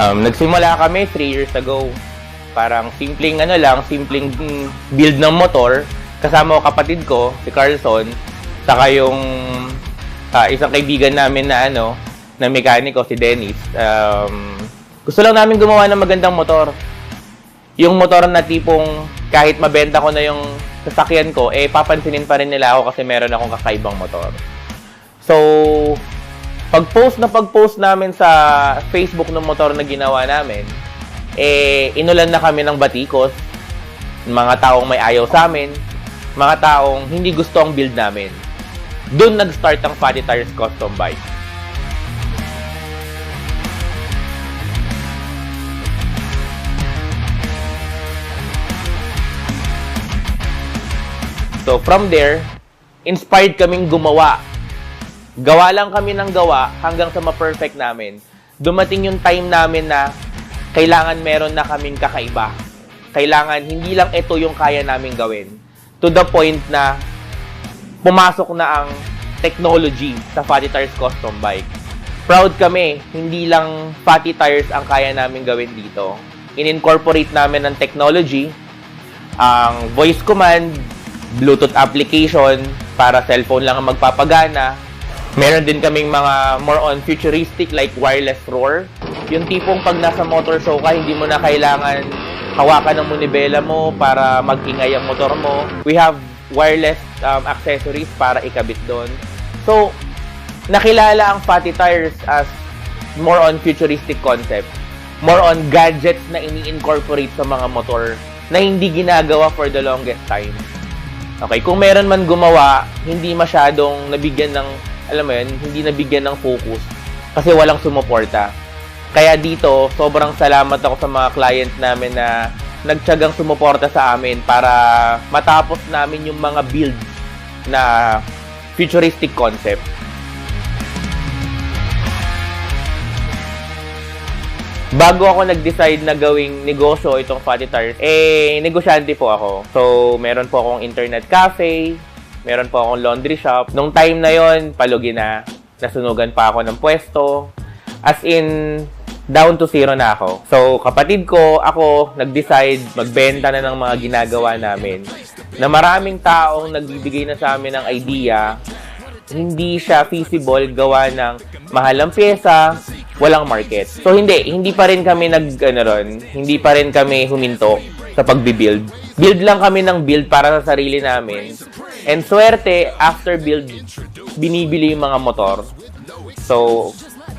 Um, nagsimula kami 3 years ago. Parang simpleng ano lang, simpleng build ng motor. Kasama ko kapatid ko, si Carlson, saka yung ah, isang kaibigan namin na ano, na mekaniko, si Dennis. Um, gusto lang namin gumawa ng magandang motor. Yung motor na tipong kahit mabenta ko na yung sasakyan ko, eh papansinin pa rin nila ako kasi meron akong kakaibang motor. So, pag-post na pag-post namin sa Facebook ng motor na ginawa namin, eh, inulan na kami ng batikos, mga taong may ayaw sa amin, mga taong hindi gusto ang build namin. Doon nag-start ang Fatty Tires Custom Bike. So from there, inspired kaming gumawa gawa lang kami ng gawa hanggang sa ma-perfect namin. Dumating yung time namin na kailangan meron na kaming kakaiba. Kailangan hindi lang ito yung kaya namin gawin. To the point na pumasok na ang technology sa Fatty Tires Custom Bike. Proud kami, hindi lang Fatty Tires ang kaya namin gawin dito. In-incorporate namin ang technology, ang voice command, Bluetooth application para cellphone lang ang magpapagana, Meron din kaming mga more on futuristic like wireless roar. Yung tipong pag nasa motor show ka, hindi mo na kailangan hawakan ng munibela mo para mag-ingay ang motor mo. We have wireless um, accessories para ikabit doon. So, nakilala ang Fatty Tires as more on futuristic concept. More on gadgets na ini-incorporate sa mga motor na hindi ginagawa for the longest time. Okay, kung meron man gumawa, hindi masyadong nabigyan ng alam mo yun, hindi nabigyan ng focus kasi walang sumuporta. Kaya dito, sobrang salamat ako sa mga client namin na nagtyagang sumuporta sa amin para matapos namin yung mga build na futuristic concept. Bago ako nag-decide na gawing negosyo itong Fatty Tires, eh, negosyante po ako. So, meron po akong internet cafe, meron po akong laundry shop. Nung time na yon palugi na. Nasunugan pa ako ng pwesto. As in, down to zero na ako. So, kapatid ko, ako, nag-decide magbenta na ng mga ginagawa namin. Na maraming taong nagbibigay na sa amin ng idea, hindi siya feasible gawa ng mahalang pyesa, walang market. So, hindi. Hindi pa rin kami nag, ano ron, hindi pa rin kami huminto sa pagbibuild. Build lang kami ng build para sa sarili namin. And swerte, after build, binibili yung mga motor. So,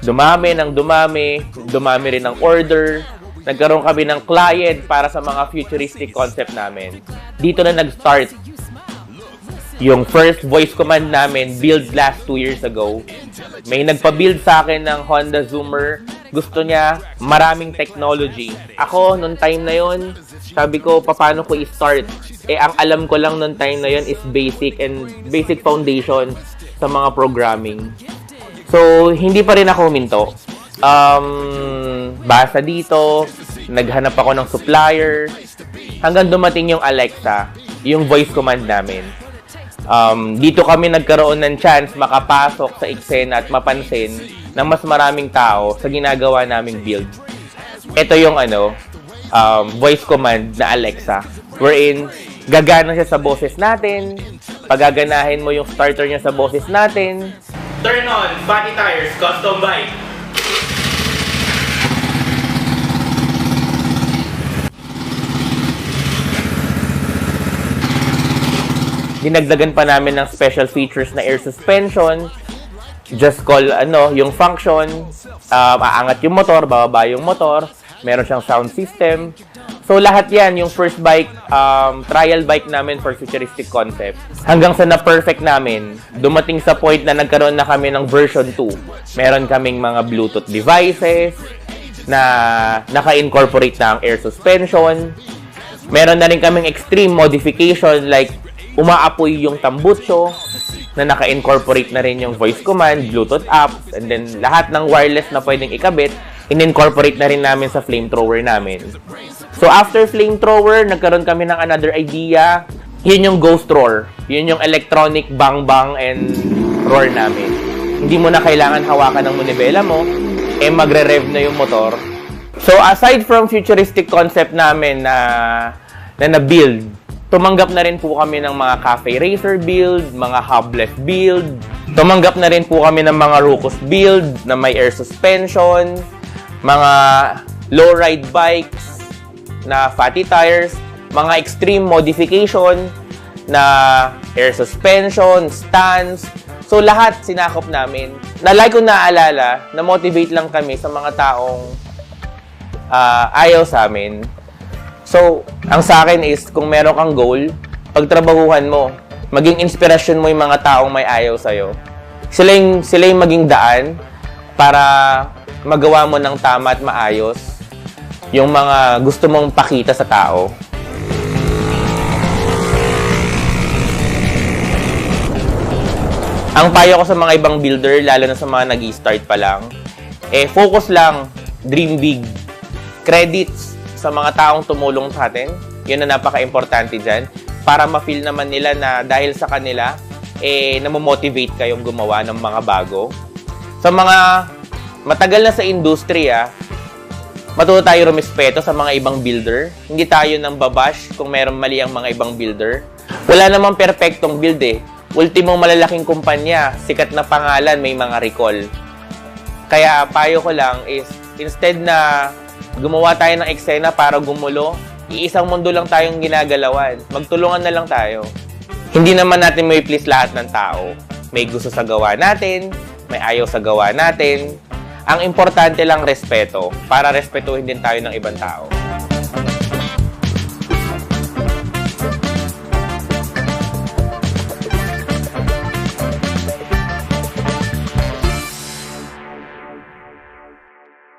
dumami ng dumami, dumami rin ng order, nagkaroon kami ng client para sa mga futuristic concept namin. Dito na nag-start yung first voice command namin, build last two years ago. May nagpa-build sa akin ng Honda Zoomer. Gusto niya maraming technology. Ako, nung time na yon sabi ko, paano ko i-start? Eh, ang alam ko lang nung time na yon is basic and basic foundation sa mga programming. So, hindi pa rin ako huminto. Um, basa dito, naghanap ako ng supplier, hanggang dumating yung Alexa, yung voice command namin um, dito kami nagkaroon ng chance makapasok sa eksena at mapansin ng mas maraming tao sa ginagawa naming build. Ito yung ano, um, voice command na Alexa. Wherein, gagana siya sa boses natin. Pagaganahin mo yung starter niya sa boses natin. Turn on, Fatty Tires, custom bike. Dinagdagan pa namin ng special features na air suspension. Just call ano, yung function, uh, aangat yung motor, bababa yung motor, meron siyang sound system. So lahat 'yan yung first bike um, trial bike namin for futuristic concept. Hanggang sa na-perfect namin, dumating sa point na nagkaroon na kami ng version 2. Meron kaming mga Bluetooth devices na naka-incorporate na ang air suspension. Meron na rin kaming extreme modification like umaapoy yung tambutso na naka-incorporate na rin yung voice command, Bluetooth apps, and then lahat ng wireless na pwedeng ikabit, in-incorporate na rin namin sa flamethrower namin. So after flamethrower, nagkaroon kami ng another idea. Yun yung ghost roar. Yun yung electronic bang bang and roar namin. Hindi mo na kailangan hawakan ng munibela mo, eh magre-rev na yung motor So aside from futuristic concept namin na na na-build, tumanggap na rin po kami ng mga cafe racer build, mga hubless build. Tumanggap na rin po kami ng mga Rucos build na may air suspension, mga low ride bikes na fatty tires, mga extreme modification na air suspension, stands. So lahat sinakop namin. Na like ko naaalala, na-motivate lang kami sa mga taong ah, ayaw sa amin. So, ang sa akin is, kung meron kang goal, pagtrabahuhan mo, maging inspirasyon mo yung mga taong may ayaw sa'yo. Sila yung, sila yung maging daan para magawa mo ng tama at maayos yung mga gusto mong pakita sa tao. Ang payo ko sa mga ibang builder, lalo na sa mga nag start pa lang, eh, focus lang, dream big. Credits sa mga taong tumulong sa atin, yun ang napaka-importante dyan, para ma-feel naman nila na dahil sa kanila, eh, namomotivate kayong gumawa ng mga bago. Sa mga matagal na sa industriya, matuto tayo rumispeto sa mga ibang builder. Hindi tayo nang babash kung merong mali ang mga ibang builder. Wala namang perpektong build eh. Ultimong malalaking kumpanya, sikat na pangalan, may mga recall. Kaya payo ko lang is, instead na gumawa tayo ng eksena para gumulo, iisang mundo lang tayong ginagalawan. Magtulungan na lang tayo. Hindi naman natin may please lahat ng tao. May gusto sa gawa natin, may ayaw sa gawa natin. Ang importante lang respeto para respetuhin din tayo ng ibang tao.